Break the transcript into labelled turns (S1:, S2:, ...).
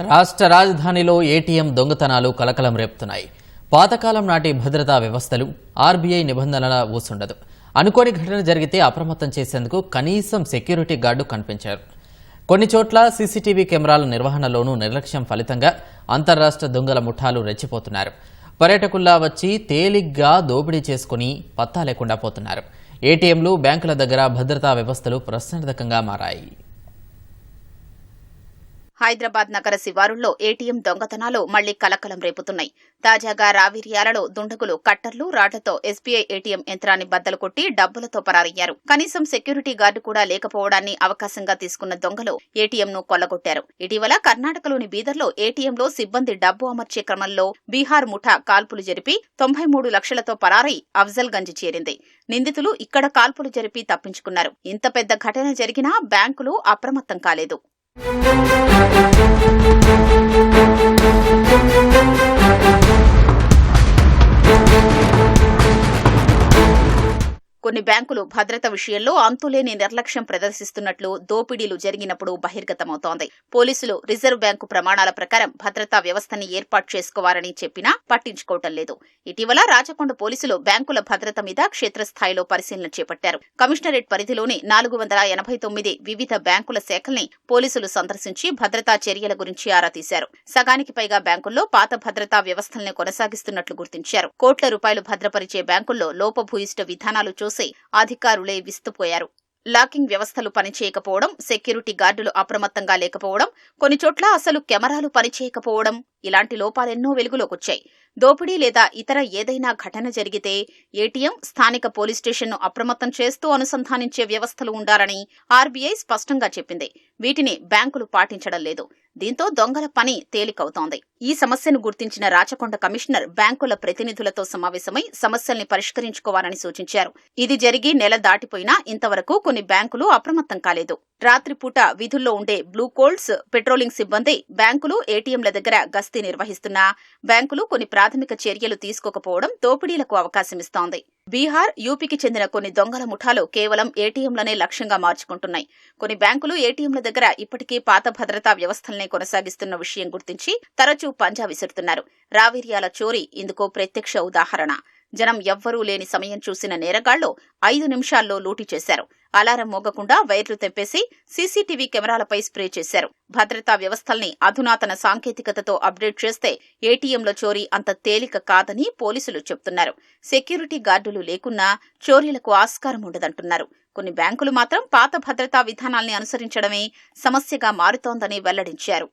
S1: రాష్ట్ర రాజధానిలో ఏటీఎం దొంగతనాలు కలకలం రేపుతున్నాయి. పాతకాలం నాటి భద్రతా వ్యవస్థలు ఆర్బీఐ నిబంధనల ఊసుండదు. అనుకోని ఘటన జరిగితే అప్రమత్తం చేసేందుకు కనీసం సెక్యూరిటీ గార్డు కనిపించారు. కొన్ని చోట్ల సీసీటీవీ కెమెరాల నిర్వహణలోనూ నిర్లక్ష్యం ఫలితంగా అంతర్రాష్ట్ర దొంగల ముఠాలు రెచ్చిపోతున్నారు. పర్యాటకుల్లా వచ్చి తేలిగ్గా దోపిడీ చేసుకుని పత్తా లేకుండా పోతున్నారు. ఏటీఎంలు బ్యాంకుల దగ్గర భద్రతా వ్యవస్థలు ప్రశ్నార్థకంగా మారాయి.
S2: హైదరాబాద్ నగర శివారుల్లో ఏటీఎం దొంగతనాలు మళ్ళీ కలకలం రేపుతున్నాయి. తాజాగా రావిర్యాలలో దుండగులు కట్టర్లు రాళ్ళతో ఎస్బీఐ ఏటీఎం యంత్రాన్ని బద్దలు కొట్టి డబ్బులతో పరారయ్యారు. కనీసం సెక్యూరిటీ గార్డు కూడా లేకపోవడాన్ని అవకాశంగా తీసుకున్న దొంగలు ఏటీఎంను కొల్లగొట్టారు. ఇటీవల కర్ణాటకలోని బీదర్లో ఏటీఎంలో సిబ్బంది డబ్బు అమర్చే క్రమంలో బీహార్ ముఠా కాల్పులు జరిపి తొంభై మూడు లక్షలతో పరారై అఫ్జల్ గంజ్ చేరింది. నిందితులు ఇక్కడ కాల్పులు జరిపి తప్పించుకున్నారు. ఇంత పెద్ద ఘటన జరిగినా బ్యాంకులు అప్రమత్తం కాలేదు. Thank you. కొన్ని బ్యాంకులు భద్రత విషయంలో అంతులేని నిర్లక్ష్యం ప్రదర్శిస్తున్నట్లు దోపిడీలు జరిగినప్పుడు బహిర్గతమవుతోంది. పోలీసులు రిజర్వ్ బ్యాంకు ప్రమాణాల ప్రకారం భద్రతా వ్యవస్థని ఏర్పాటు చేసుకోవాలని చెప్పినా పట్టించుకోవటం లేదు. ఇటీవల రాచకొండ పోలీసులు బ్యాంకుల భద్రత మీద క్షేత్రస్థాయిలో పరిశీలన చేపట్టారు. కమిషనరేట్ పరిధిలోని నాలుగు వందల ఎనభై తొమ్మిది వివిధ బ్యాంకుల శాఖల్ని పోలీసులు సందర్శించి భద్రతా చర్యల గురించి ఆరా తీశారు. సగానికి పైగా బ్యాంకుల్లో పాత భద్రతా వ్యవస్థల్ని కొనసాగిస్తున్నట్లు గుర్తించారు. కోట్ల రూపాయలు భద్రపరిచే బ్యాంకుల్లో లోపభూయిష్ట విధానాలు చూసి అధికారులే విస్తుపోయారు. లాకింగ్ వ్యవస్థలు పనిచేయకపోవడం సెక్యూరిటీ గార్డులు అప్రమత్తంగా లేకపోవడం కొన్ని చోట్ల అసలు కెమెరాలు పనిచేయకపోవడం ఇలాంటి లోపాలెన్నో వెలుగులోకొచ్చాయి. దోపిడీ లేదా ఇతర ఏదైనా ఘటన జరిగితే ఏటీఎం స్థానిక పోలీస్ స్టేషన్ను అప్రమత్తం చేస్తూ అనుసంధానించే వ్యవస్థలు ఉండాలని ఆర్బీఐ స్పష్టంగా చెప్పింది. వీటిని బ్యాంకులు పాటించడం లేదు. దీంతో దొంగల పని తేలికవుతోంది. ఈ సమస్యను గుర్తించిన రాచకొండ కమిషనర్ బ్యాంకుల ప్రతినిధులతో సమావేశమై సమస్యల్ని పరిష్కరించుకోవాలని సూచించారు. ఇది జరిగి నెల దాటిపోయినా ఇంతవరకు కొన్ని బ్యాంకులు అప్రమత్తం కాలేదు. రాత్రిపూట విధుల్లో ఉండే బ్లూ కోల్డ్స్ పెట్రోలింగ్ సిబ్బంది బ్యాంకులు ఏటీఎంల దగ్గర గస్తీ నిర్వహిస్తున్నా బ్యాంకులు కొన్ని ప్రాథమిక చర్యలు తీసుకోకపోవడం దోపిడీలకు అవకాశమిస్తోంది. బీహార్ యూపీకి చెందిన కొన్ని దొంగల ముఠాలు కేవలం ఏటీఎంలనే లక్ష్యంగా మార్చుకుంటున్నాయి. కొన్ని బ్యాంకులు ఏటీఎంల దగ్గర ఇప్పటికీ పాత భద్రతా వ్యవస్థలనే కొనసాగిస్తున్న విషయం గుర్తించి తరచూ పంజా విసురుతున్నారు. రావిర్యాల చోరీ ఇందుకో ప్రత్యక్ష ఉదాహరణ. జనం ఎవ్వరూ లేని సమయం చూసిన నేరగాళ్ళు ఐదు నిమిషాల్లో లూటీ చేశారు. అలారం మోగకుండా వైర్లు తెంపేసి సీసీటీవీ కెమెరాలపై స్ప్రే చేశారు. భద్రతా వ్యవస్థల్ని అధునాతన సాంకేతికతతో అప్డేట్ చేస్తే ఏటీఎంల చోరీ అంత తేలిక కాదని పోలీసులు చెప్తున్నారు. సెక్యూరిటీ గార్డులు లేకున్నా చోరీలకు ఆస్కారం ఉండదంటున్నారు. కొన్ని బ్యాంకులు మాత్రం పాత భద్రతా విధానాల్ని అనుసరించడమే సమస్యగా మారుతోందని వెల్లడించారు.